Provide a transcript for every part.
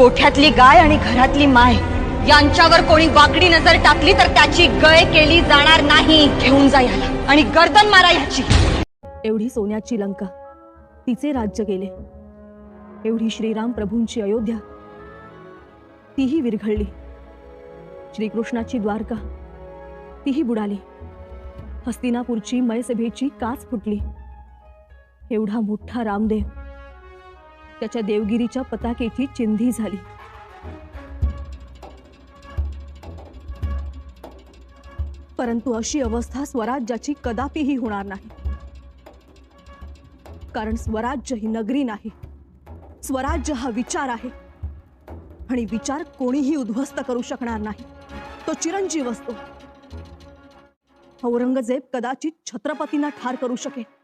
गोठ्यातली गाय आणि घरातली माय. यांच्यावर कोणी वाकडी नजर टाकली तर त्याची गय केली जाणार नाही. घेऊन जा याला. आणि गर्दन मारा याची. एवढी सोन्याची लंका. तिचे राज्य गेले. एवढी श्रीराम प्रभूंची अयोध्या. तीही विरघळली. श्रीकृष्णाची द्वारका. तीही बुडाली. हस्तिनापूरची मयसभेची काच फुटली. एवढा मोठा रामदेव. त्याच्या देवगिरीच्या पताकेची चिंधी झाली. परंतु अशी अवस्था स्वराज्याची कदापिही होणार नाही. कारण स्वराज्य ही नगरी नाही. स्वराज्य हा विचार आहे. आणि विचार कोणीही उद्ध्वस्त करू शकणार नाही. तो चिरंजीव असतो. औरंगजेब कदाचित छत्रपतींना ठार करू शकेल.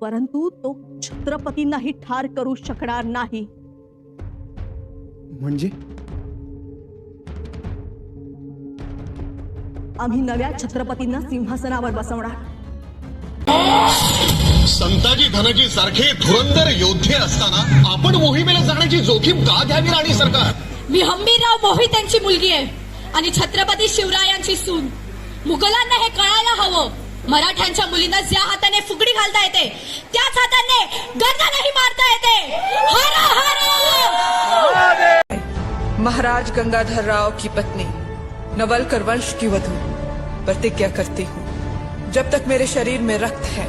परंतु तो छत्रपतींनाही ठार करू शकणार नाही. म्हणजे? आम्ही नव्या छत्रपतींना सिंहासनावर बसवणार. संताजी धनजी सारखे धुरंधर योद्धे असताना आपण मोहिमेला जाण्याची जोखीम का घ्यावी राणी सरकार? मी हंबीरराव मोहित यांची मुलगी आहे आणि छत्रपती शिवरायांची सून. मुघलांना हे कळायला हवं. मराठ्यांच्या मुलींना ज्या हाताने फुगडी घालता येते, त्याच हाताने मारता येते. हर हर! महाराज गंगाधर राव की पत्नी, नवलकर वंश की वधु, प्रतिज्ञा करती हूँ। जब तक मेरे शरीर में रक्त है,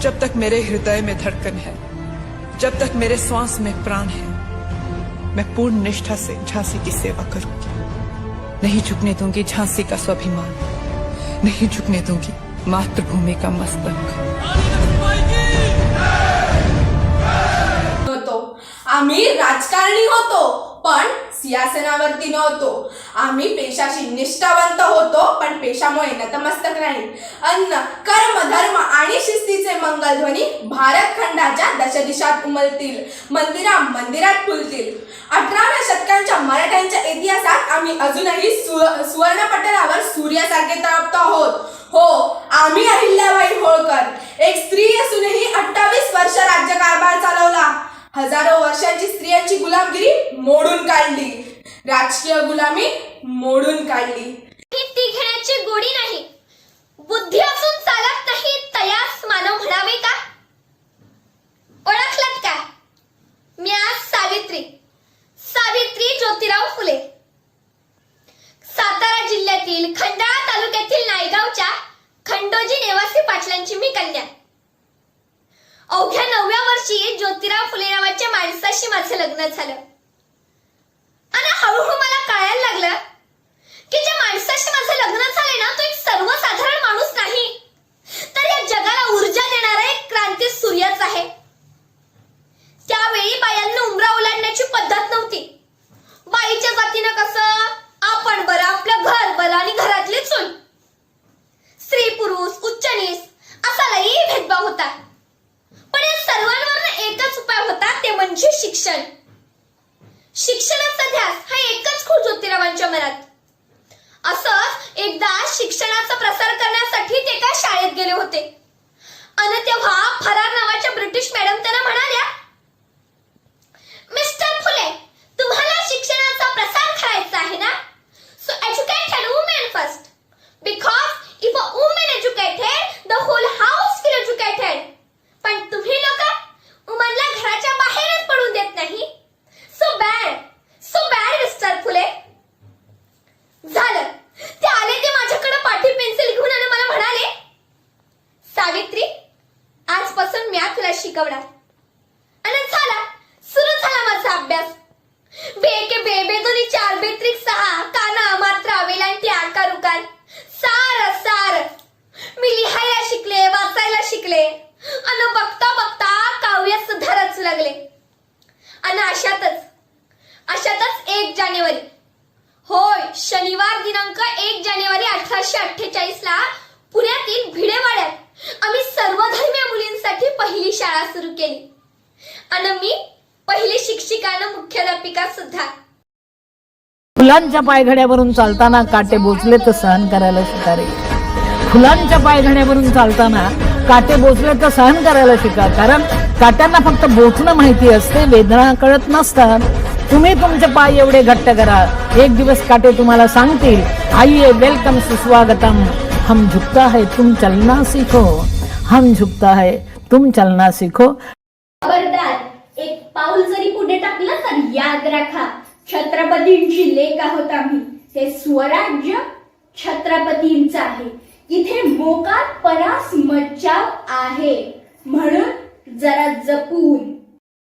जब तक मेरे हृदय में धड़कन है, जब तक मेरे श्वास में प्राण है, मैं पूर्ण निष्ठा से झांसी की सेवा करूँगी। नहीं झुकने दूँगी झांसी का स्वाभिमान, नहीं झुकने दूँगी मातृभूमि का मस्तक. होतो. आम्ही राजकारणी होतो पण सिंहासनावरती नव्हतो. आम्ही पेशाशी निष्ठावंत होतो पण पेशामुळे नतमस्तक नाही. अन्न कर्म धर्म आणि शिस्तीचे मंगलध्वनी भारत खंडाच्या दशदिशात उमलतील मंदिरा मंदिरात फुलतील. अठराव्या शतकांच्या मराठ्यांच्या इतिहासात आम्ही अजूनही सुवर्णपटलावर सूर्यासारखे तळपतो आहोत. हो आम्ही अहिल्याबाई होळकर. एक स्त्री असूनही अठ्ठावीस वर्ष राज्यकारभार चालवला. हजारो वर्षांची स्त्रियांची गुलामगिरी मोडून काढली. राजकीय गुलामी मोडून काढली. ही ती घेण्याची गोडी नाही. बुद्धी असून चालत नाही तयास मानव म्हणावे का? ओळखलात का? मी आज सावित्री. सावित्री ज्योतिराव फुले. सातारा जिल्ह्यातील खंडाळा तालुक्यातील नायगावच्या खंडोजी नेवासी पाटलांची मी कन्या. अवघ्या नवव्या वर्षी ज्योतिराव फुले नावाच्या माणसाशी माझं लग्न झालं. आणि हळूहळू मला कळायला लागलं की ज्या माणसाशी माझं लग्न झालंय ना तो एक सर्वसाधारण माणूस नाही. तर या जगाला ऊर्जा देणारा एक क्रांती सूर्यच आहे. त्यावेळी बायांना उमरा ओलांडण्याची पद्धत नव्हती. बाईच्या जातीनं कसं आपण बरं आपलं घर बरं आणि घरातली चूल. स्त्री पुरुष उच्च नीस असा लई भेदभाव होता. पण या सर्वांवर एकच उपाय होता ते म्हणजे शिक्षण. शिक्षणाचा ध्यास हा एकच खूप ज्योतिरावांच्या मनात. असं एकदा शिक्षणाचा प्रसार करण्यासाठी ते एका शाळेत गेले होते. आणि तेव्हा फरार नावाच्या ब्रिटिश मॅडम त्यांना म्हणाल्या लागले. आणि अशातच अशातच एक जानेवारी. होय शनिवार दिनांक एक जानेवारी अठराशे अठ्ठेचाळीस ला पुण्यातील भिडेवाड्यात आम्ही सर्वधर्मीय मुलींसाठी पहिली शाळा सुरू केली. आणि मी पहिली शिक्षिका मुख्याध्यापिका सुद्धा. फुलांच्या पायघड्यावरून चालताना काटे बोचले तर सहन करायला शिकारे फुलांच्या पायघड्यावरून चालताना काटे बोचले तर सहन करायला शिका. कारण काट्यांना फक्त बोचणं माहिती असते वेदना कळत नसतात. तुम्ही तुमचे पाय एवढे घट्ट करा. एक दिवस काटे तुम्हाला सांगतील आइए वेलकम सुस्वागतम. हम झुकता है तुम चलना सीखो. हम झुकता है तुम चलना सीखो. खबरदार एक पाऊल जरी पुढे टाकलं तर याद राखा. छत्रपतींची लेख आहोत आम्ही. हे स्वराज्य छत्रपतींचं आहे. इथे मोकार परास मज्जाव आहे. म्हणून जरा जपून.